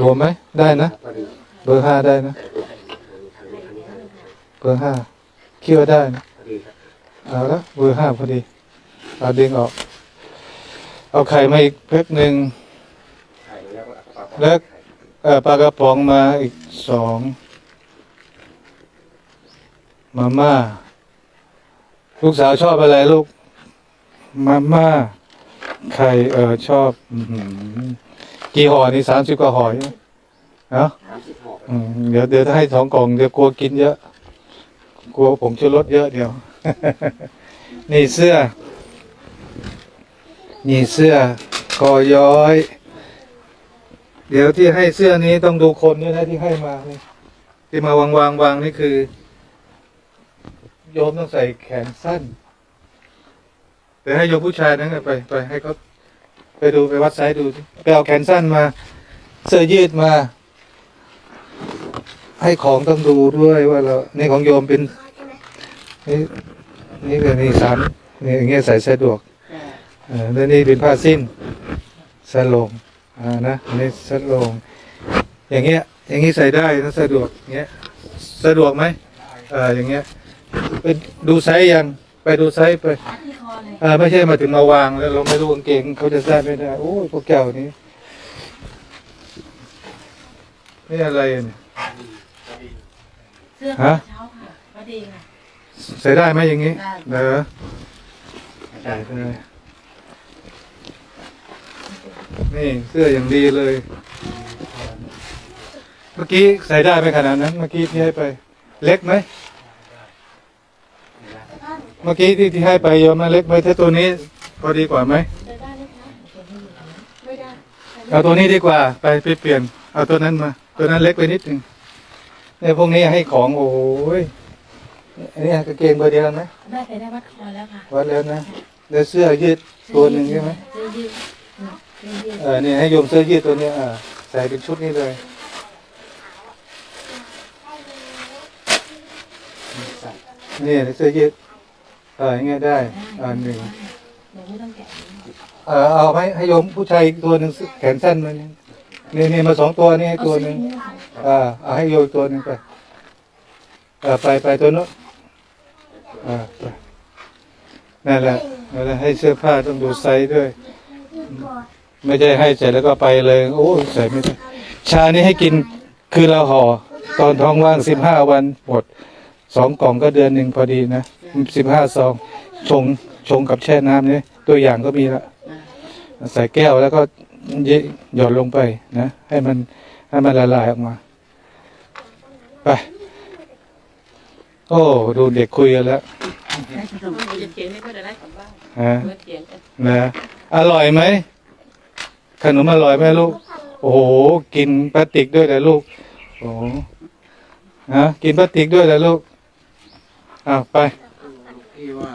รวมไหมได้นะ เบอร์ห้าได้นะ เบอร์ห้าคิดว่าได้นะเอาละเบอร์ห้าพอดีเอาดึงออก เอาไข่มาอีกแพ็คหนึ่งแล้วก็ปลากระป๋องมาอีกสองมาม่า ลูกสาวชอบอะไรลูก มาม่า ไข่เออชอบ อื้อหือ กี่ห่อนี่สามสิบกว่าห่อใช่ไหมเนาะสามสิบห่อเดี๋ยวเดี๋ยวถ้าให้สองกล่องเดี๋ยวกลัวกินเยอะ กลัวผมชูรสเยอะเดี๋ยว นี่เสื้อ นี่เสื้อกอย้อย เดี๋ยวที่ให้เสื้อนี้ต้องดูคนด้วยนะที่ให้มานี่ที่มาวางวางวางนี่คือ โยมต้องใส่แขนสั้น แต่ให้โยมผู้ชายนั่นไปไปให้เขา ไปดูไปวัดไซส์ดูสิไปเอาแขนสั้นมา เสื้อยืดมา ให้ของต้องดูด้วยว่าเรานี่ของโยมเป็น นี่นี่เป็นนี่สามนี่อย่างเงี้ยใส่สะดวกเออแล้วนี่เป็นผ้าสิ้นสะลงอ่านะอันนี่สะลงอย่างเงี้ย อย่างงี้ใส่ได้นะสะดวกเงี้ยสะดวกไหมเอออย่างเงี้ยไปดูไซส์ยังไปดูไซส์ไปที่คอ เลยเออไม่ใช่มาถึงมาวางแล้วเราไม่รู้กางเกงเขาจะใส่ไม่ได้โอ้ยพวกแก้วนี้นี่อะไรอะเนี่ยเสื้อฮะเช้าค่ะพอดีค่ะ ใส่ได้ไหมอย่างนี้ได้เนอะใส่ได้นี่เสื้ออย่างดีเลย เมื่อกี้ใส่ได้ไหมขนาดนั้น เมื่อกี้ที่ให้ไป เล็กไหมเมื่อกี้ที่ที่ให้ไปโยมมาเล็กไหมถ้าตัวนี้พอดีกว่าไหมจะได้ไหมคะไม่ได้เอาตัวนี้ดีกว่า ไปไปเปลี่ยน เอาตัวนั้นมา ตัวนั้นเล็กไปนิดหนึ่งเนี่ยพวกนี้ให้ของโอ้ยอันนี้กางเกงเบอร์เดียวกันไหมได้ไปได้วัดคอแล้วค่ะวัดแล้วนะเดี๋ยวเสื้อยืดตัวหนึ่งใช่ไหมเสื้อยืดเสื้อยืดเออเนี่ยให้โยมเสื้อยืดตัวเนี้ยอ่าใส่เป็นชุดนี้เลยนี่เสื้อยืด เอออย่างเงี้ยได้อันหนึ่งหนูไม่ต้องแกะเออเอาให้ให้โยมผู้ชายอีกตัวหนึ่งแขนสั้นมานี่นี่นี่มาสองตัวนี่ให้ตัวหนึ่งอ่าเอาให้โยมอีกตัวหนึ่งไปเออไปไปตัวโนู้นอ่าไปนั่นแหละนั่นแหละให้เสื้อผ้าต้องดูไซส์ด้วย ไม่ใช่ให้เสร็จแล้วก็ไปเลยโอ้ยใส่ไม่ได้ชานี้ให้กินคือเราห่อตอนท้องว่างสิบห้าวันหมดสองกล่องก็เดือนหนึ่งพอดีนะ สิบห้าซองชงชงกับแช่น้ำนี่ตัวอย่างก็มีละใส่แก้วแล้วก็เยหย่อนลงไปนะ ให้มันให้มันละลายออกมาไปโอ้ดูเด็กคุยกันแล้วจะเขียนให้ก็จะได้กลับบ้านฮะเมื่อเขียนกันนะอร่อยไหมขนมอร่อยไหมลูก โอ้โหกินพลาสติกด้วยเหรอลูก โอ้โหฮะกินพลาสติกด้วยเหรอลูกอ้าวไป ที่ว่า